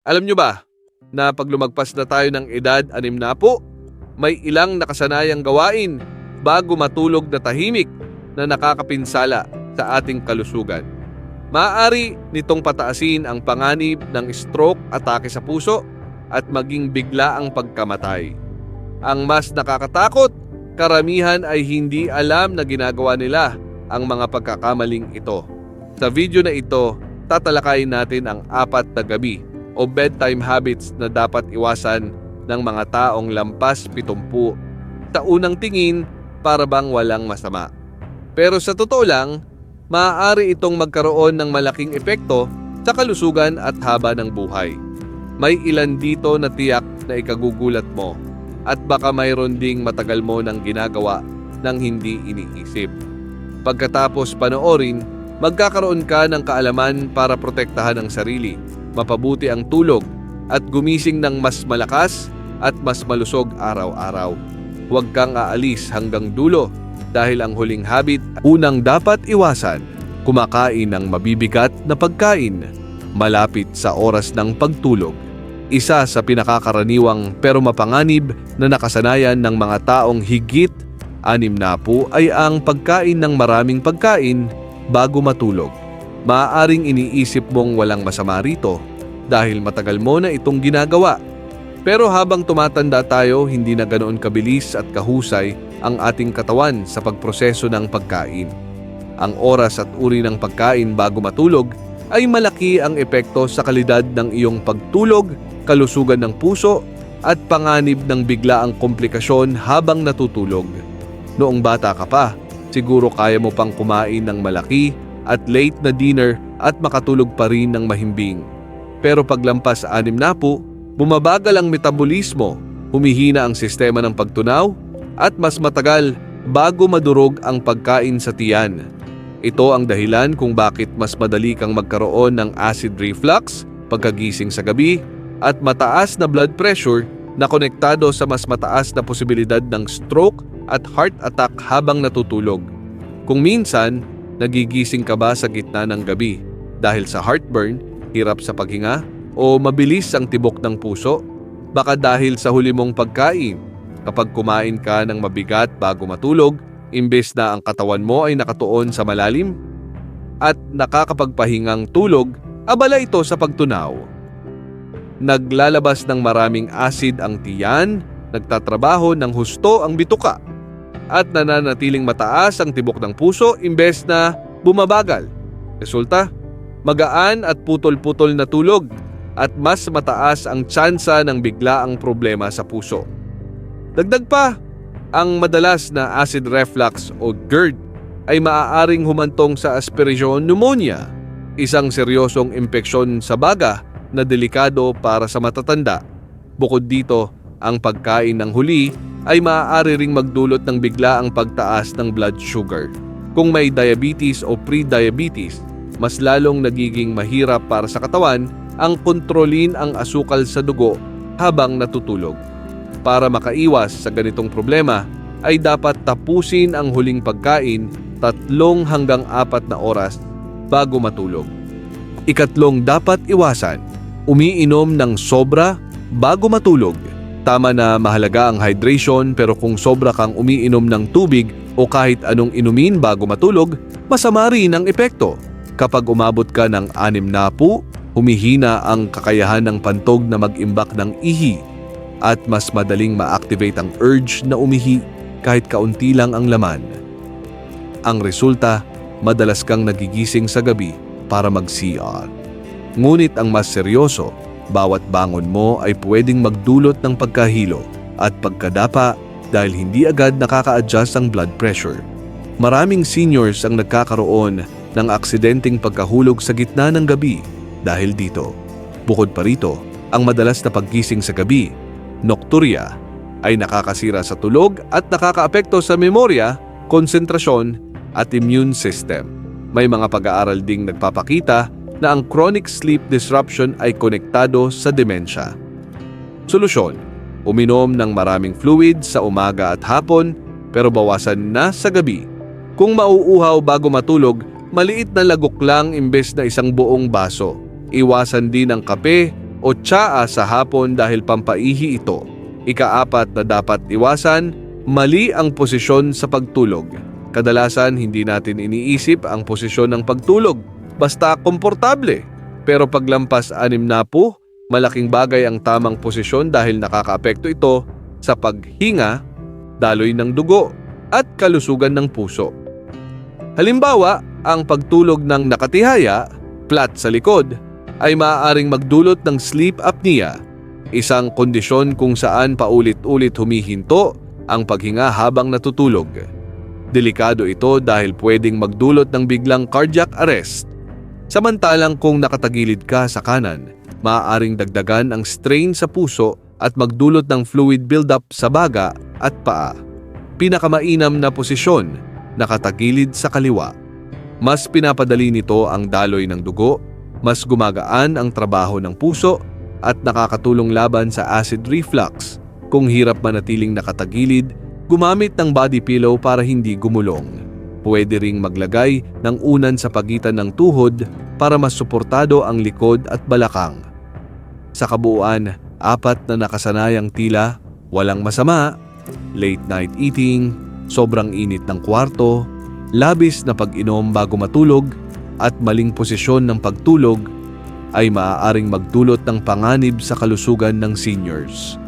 Alam nyo ba na pag lumagpas na tayo ng edad anim na po, may ilang nakasanayang gawain bago matulog na tahimik na nakakapinsala sa ating kalusugan. Maaari nitong pataasin ang panganib ng stroke, atake sa puso at maging bigla ang pagkamatay. Ang mas nakakatakot, karamihan ay hindi alam na ginagawa nila ang mga pagkakamaling ito. Sa video na ito, tatalakayin natin ang apat na gabi o bedtime habits na dapat iwasan ng mga taong lampas 70 sa unang tingin para bang walang masama. Pero sa totoo lang, maaari itong magkaroon ng malaking epekto sa kalusugan at haba ng buhay. May ilan dito na tiyak na ikagugulat mo at baka mayroon ding matagal mo nang ginagawa ng hindi iniisip. Pagkatapos panoorin, magkakaroon ka ng kaalaman para protektahan ang sarili, mapabuti ang tulog, at gumising ng mas malakas at mas malusog araw-araw. Huwag kang aalis hanggang dulo dahil ang huling habit unang dapat iwasan, kumakain ng mabibigat na pagkain malapit sa oras ng pagtulog. Isa sa pinakakaraniwang pero mapanganib na nakasanayan ng mga taong higit anim na po ay ang pagkain ng maraming pagkain bago matulog. Maaaring iniisip mong walang masama rito dahil matagal mo na itong ginagawa. Pero habang tumatanda tayo, hindi na ganoon kabilis at kahusay ang ating katawan sa pagproseso ng pagkain. Ang oras at uri ng pagkain bago matulog ay malaki ang epekto sa kalidad ng iyong pagtulog, kalusugan ng puso, at panganib ng biglaang komplikasyon habang natutulog. Noong bata ka pa, siguro kaya mo pang kumain ng malaki at late na dinner at makatulog pa rin ng mahimbing. Pero paglampas sa anim na po, bumabagal ang metabolismo, humihina ang sistema ng pagtunaw, at mas matagal bago madurog ang pagkain sa tiyan. Ito ang dahilan kung bakit mas madali kang magkaroon ng acid reflux, pagkagising sa gabi, at mataas na blood pressure na konektado sa mas mataas na posibilidad ng stroke at heart attack habang natutulog. Kung minsan, nagigising ka ba sa gitna ng gabi dahil sa heartburn, hirap sa paghinga, o mabilis ang tibok ng puso? Baka dahil sa huli mong pagkain, kapag kumain ka ng mabigat bago matulog, imbes na ang katawan mo ay nakatuon sa malalim at nakakapagpahingang tulog, abala ito sa pagtunaw. Naglalabas ng maraming acid ang tiyan, nagtatrabaho ng husto ang bituka, at nananatiling mataas ang tibok ng puso imbes na bumabagal. Resulta, magaan at putol-putol na tulog at mas mataas ang tsansa ng biglaang problema sa puso. Dagdag pa, ang madalas na acid reflux o GERD ay maaaring humantong sa aspiration pneumonia, isang seryosong impeksyon sa baga na delikado para sa matatanda. Bukod dito, ang pagkain ng huli ay maaari ring magdulot ng biglaang pagtaas ng blood sugar. Kung may diabetes o pre-diabetes, mas lalong nagiging mahirap para sa katawan ang kontrolin ang asukal sa dugo habang natutulog. Para makaiwas sa ganitong problema, ay dapat tapusin ang huling pagkain tatlong hanggang apat na oras bago matulog. Ikatlong dapat iwasan, umiinom ng sobra bago matulog. Tama na mahalaga ang hydration pero kung sobra kang umiinom ng tubig o kahit anong inumin bago matulog, masama rin ang epekto. Kapag umabot ka ng anim na po, humihina ang kakayahan ng pantog na mag-imbak ng ihi at mas madaling ma-activate ang urge na umihi kahit kaunti lang ang laman. Ang resulta, madalas kang nagigising sa gabi para mag-CR. Ngunit ang mas seryoso, bawat bangon mo ay pwedeng magdulot ng pagkahilo at pagkadapa dahil hindi agad nakaka-adjust ang blood pressure. Maraming seniors ang nagkakaroon ng aksidenteng pagkahulog sa gitna ng gabi dahil dito. Bukod pa rito, ang madalas na paggising sa gabi, nocturia, ay nakakasira sa tulog at nakakaapekto sa memorya, konsentrasyon at immune system. May mga pag-aaral ding nagpapakita na ang chronic sleep disruption ay konektado sa demensya. Solusyon, uminom ng maraming fluid sa umaga at hapon pero bawasan na sa gabi. Kung mauuhaw bago matulog, maliit na lagok lang imbes na isang buong baso. Iwasan din ang kape o tsaa sa hapon dahil pampaihi ito. Ikaapat na dapat iwasan, mali ang posisyon sa pagtulog. Kadalasan hindi natin iniisip ang posisyon ng pagtulog, basta komportable. Pero paglampas anim na po, malaking bagay ang tamang posisyon dahil nakakaapekto ito sa paghinga, daloy ng dugo, at kalusugan ng puso. Halimbawa, ang pagtulog ng nakatihaya, flat sa likod, ay maaaring magdulot ng sleep apnea, isang kondisyon kung saan paulit-ulit humihinto ang paghinga habang natutulog. Delikado ito dahil pwedeng magdulot ng biglang cardiac arrest. Samantalang kung nakatagilid ka sa kanan, maaaring dagdagan ang strain sa puso at magdulot ng fluid buildup sa baga at paa. Pinakamainam na posisyon, nakatagilid sa kaliwa. Mas pinapadali nito ang daloy ng dugo, mas gumagaan ang trabaho ng puso at nakakatulong laban sa acid reflux. Kung hirap manatiling nakatagilid, gumamit ng body pillow para hindi gumulong. Pwede ring maglagay ng unan sa pagitan ng tuhod para mas suportado ang likod at balakang. Sa kabuuan, apat na nakasanayang tila, walang masama, late night eating, sobrang init ng kwarto, labis na pag-inom bago matulog, at maling posisyon ng pagtulog ay maaaring magdulot ng panganib sa kalusugan ng seniors.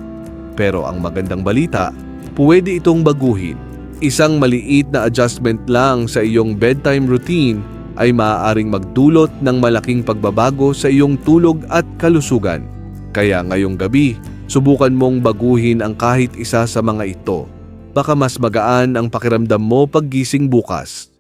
Pero ang magandang balita, pwede itong baguhin. Isang maliit na adjustment lang sa iyong bedtime routine ay maaaring magdulot ng malaking pagbabago sa iyong tulog at kalusugan. Kaya ngayong gabi, subukan mong baguhin ang kahit isa sa mga ito. Baka mas magaan ang pakiramdam mo paggising bukas.